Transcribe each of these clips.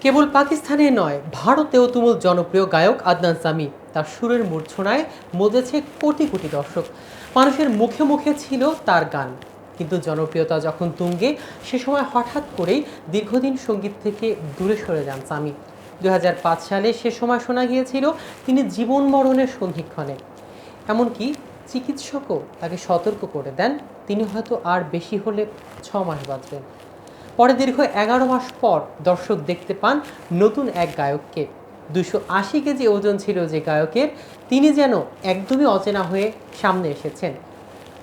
কেবল পাকিস্তানে নয়, ভারতেও তুমুল জনপ্রিয় গায়ক আদনান সামি। তার সুরের মূর্ছনায় মজেছে কোটি কোটি দর্শক। মানুষের মুখে মুখে ছিল তার গান। কিন্তু জনপ্রিয়তা যখন তুঙ্গে, সে সময় হঠাৎ করেই দীর্ঘদিন সংগীত থেকে দূরে সরে যান সামি। দুই হাজার পাঁচ সালে সে সময় শোনা গিয়েছিল তিনি জীবন মরণের সন্ধিক্ষণে। এমনকি চিকিৎসকও তাকে সতর্ক করে দেন, তিনি হয়তো আর বেশি হলে ছ মাস বাঁচবেন। পরে দীর্ঘ এগারো মাস পর দর্শক দেখতে পান নতুন এক গায়ককে। দুশো আশি কেজি ওজন ছিল যে গায়কের, তিনি যেন একদমই অচেনা হয়ে সামনে এসেছেন।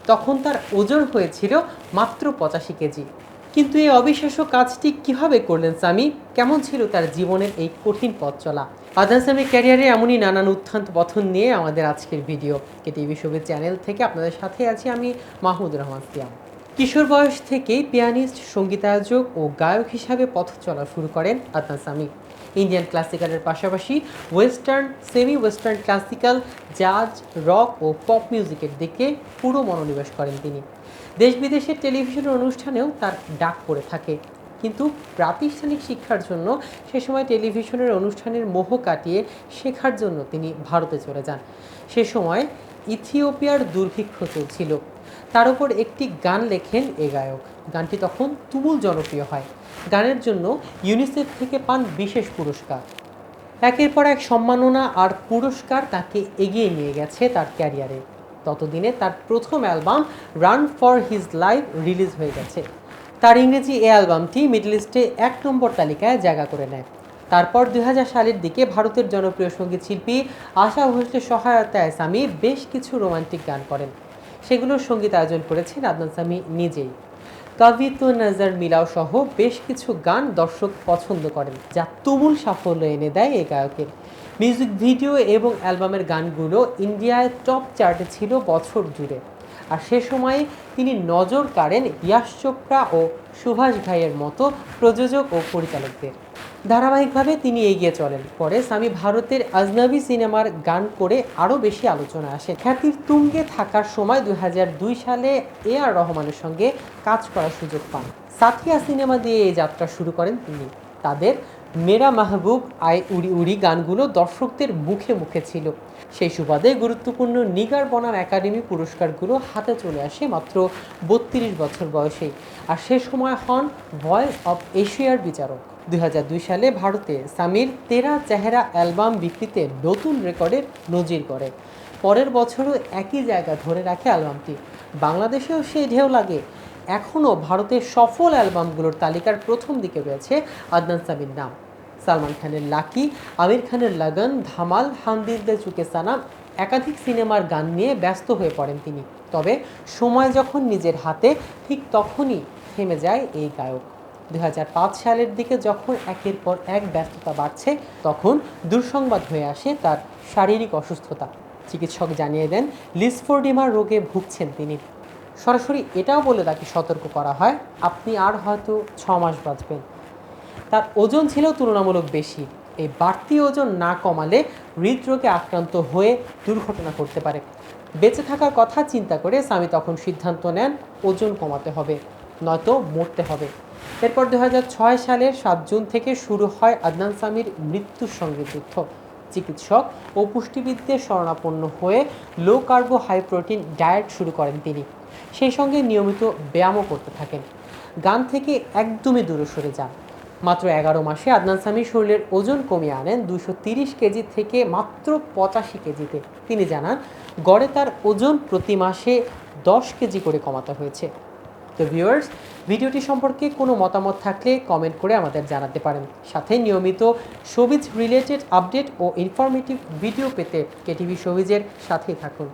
তখন তার ওজন হয়েছিল মাত্র পঁচাশি কেজি। কিন্তু এই অবিশ্বাস্য কাজটি কীভাবে করলেন সামি কেমন ছিল তার জীবনের এই কঠিন পথ চলা? আদান সামির ক্যারিয়ারে এমনই নানান উত্থান পথন নিয়ে আমাদের আজকের ভিডিও। কেটিভি শোভের চ্যানেল থেকে আপনাদের সাথে আছি আমি মাহমুদ রহমান সিয়াম। কিশোর বয়স থেকেই পিয়ানিস্ট, সঙ্গীতায়োজক ও গায়ক হিসাবে পথ চলা শুরু করেন আদনান সামি। ইন্ডিয়ান ক্লাসিক্যালের পাশাপাশি western semi western classical, jazz, rock ও পপ মিউজিকের দিকে পুরো মনোনিবেশ করেন তিনি। দেশ বিদেশের টেলিভিশন অনুষ্ঠানেও তার ডাক পড়ে থাকে। কিন্তু প্রাতিষ্ঠানিক শিক্ষার জন্য সে সময় টেলিভিশনের অনুষ্ঠানের মোহ কাটিয়ে শেখার জন্য তিনি ভারতে চলে যান। সে সময় ইথিওপিয়ার দুর্ভিক্ষ চলছিল। তার উপর একটি গান লেখেন এ গায়ক। গানটি তখন তুমুল জনপ্রিয় হয়। গানের জন্য ইউনিসেফ থেকে পান বিশেষ পুরস্কার। একের পর এক সম্মাননা আর পুরস্কার তাকে এগিয়ে নিয়ে গেছে তার ক্যারিয়ারে। ততদিনে তার প্রথম album run for his life release হয়ে গেছে। তার ইংরেজি এ অ্যালবামটি মিডল ইস্টে এক নম্বর তালিকায় জায়গা করে নেয়। তারপর দুই হাজার সালের দিকে ভারতের জনপ্রিয় সংগীত শিল্পী আশা ভোসলের সহায়তায় সামি বেশ কিছু রোমান্টিক গান করেন। সেগুলোর সংগীত আয়োজন করেছেন আদনান সামি নিজেই। কবি তো নজর মিলাও সহ বেশ কিছু গান দর্শক পছন্দ করেন, যা তুমুল সাফল্য এনে দেয় এই গায়কের। মিউজিক ভিডিও এবং অ্যালবামের গানগুলো ইন্ডিয়ায় টপ চার্টে ছিল বছর জুড়ে। আর সে সময়ে তিনি নজর কাড়েন ইয়াশ চোপড়া ও সুভাষ ঘাইয়ের মতো প্রযোজক ও পরিচালকদের। ধারাবাহিকভাবে তিনি এগিয়ে চলেন। পরে স্বামী ভারতের আজনবী সিনেমার গান করে আরও বেশি আলোচনা আসে। খ্যাতির তুঙ্গে থাকার সময় দু হাজার দুই সালে এ আর রহমানের সঙ্গে কাজ করার সুযোগ পান। সাথিয়া সিনেমা দিয়ে এই যাত্রা শুরু করেন তিনি। তাদের মেরা মাহবুব, আই উড়ি উড়ি গানগুলো দর্শকদের মুখে মুখে ছিল। সেই সুবাদে গুরুত্বপূর্ণ নিগার বনাম একাডেমি পুরস্কারগুলো হাতে চলে আসে মাত্র বত্রিশ বছর বয়সেই। আর সে সময় হন ভয়েস অফ এশিয়ার বিচারক। দুই হাজার দুই সালে ভারতে সামির তেরা চেহারা অ্যালবাম বিক্রিতে নতুন রেকর্ডের নজির করে পরের বছরও একই জায়গা ধরে রাখে অ্যালবামটি। বাংলাদেশেও সেই ঢেউ লাগে। এখনও ভারতের সফল অ্যালবামগুলোর তালিকার প্রথম দিকে রয়েছে আদনান সামির নাম। সালমান খানের লাকি, আমির খানের লগন, ধামাল হামদিল দে চুকে সানাম একাধিক সিনেমার গান নিয়ে ব্যস্ত হয়ে পড়েন তিনি। তবে সময় যখন নিজের হাতে, ঠিক তখনই থেমে যায় এই গায়ক। দুই হাজার পাঁচ সালের দিকে যখন একের পর এক ব্যস্ততা বাড়ছে, তখন দুঃসংবাদ হয়ে আসে তার শারীরিক অসুস্থতা। চিকিৎসক জানিয়ে দেন লিসফোর্ডিমার রোগে ভুগছেন তিনি। সরাসরি এটাও বলে তাকে সতর্ক করা হয়, আপনি আর হয়তো ছ মাস বাঁচবেন। তার ওজন ছিল তুলনামূলক বেশি। এই বাড়তি ওজন না কমালে হৃদরোগে আক্রান্ত হয়ে দুর্ঘটনা করতে পারে। বেঁচে থাকার কথা চিন্তা করে স্বামী তখন সিদ্ধান্ত নেন, ওজন কমাতে হবে, নয়তো মরতে হবে। এরপর দু হাজার ছয় সালের সাত জুন থেকে শুরু হয় আদনান সামির মৃত্যুর সঙ্গে যুদ্ধ। চিকিৎসক ও পুষ্টিবিদদের শরণাপন্ন হয়ে low carbo high protein diet শুরু করেন তিনি। সেই সঙ্গে নিয়মিত ব্যায়ামও করতে থাকেন। গান থেকে একদমই দূরে সরে যান। মাত্র এগারো মাসে আদনান সামি শরীরের ওজন কমিয়ে আনেন দুশো তিরিশ কেজি থেকে মাত্র পঁচাশি কেজিতে। তিনি জানান, গড়ে তার ওজন প্রতি মাসে দশ কেজি করে কমাতে হয়েছে। তো ভিউয়ার্স ভিডিওটি সম্পর্কে কোনো মতামত থাকলে কমেন্ট করে আমাদের জানাতে পারেন। সাথে নিয়মিত সবিজ রিলেটেড আপডেট ও ইনফরমেটিভ ভিডিও পেতে কেটিভি সবিজের সাথেই থাকুন।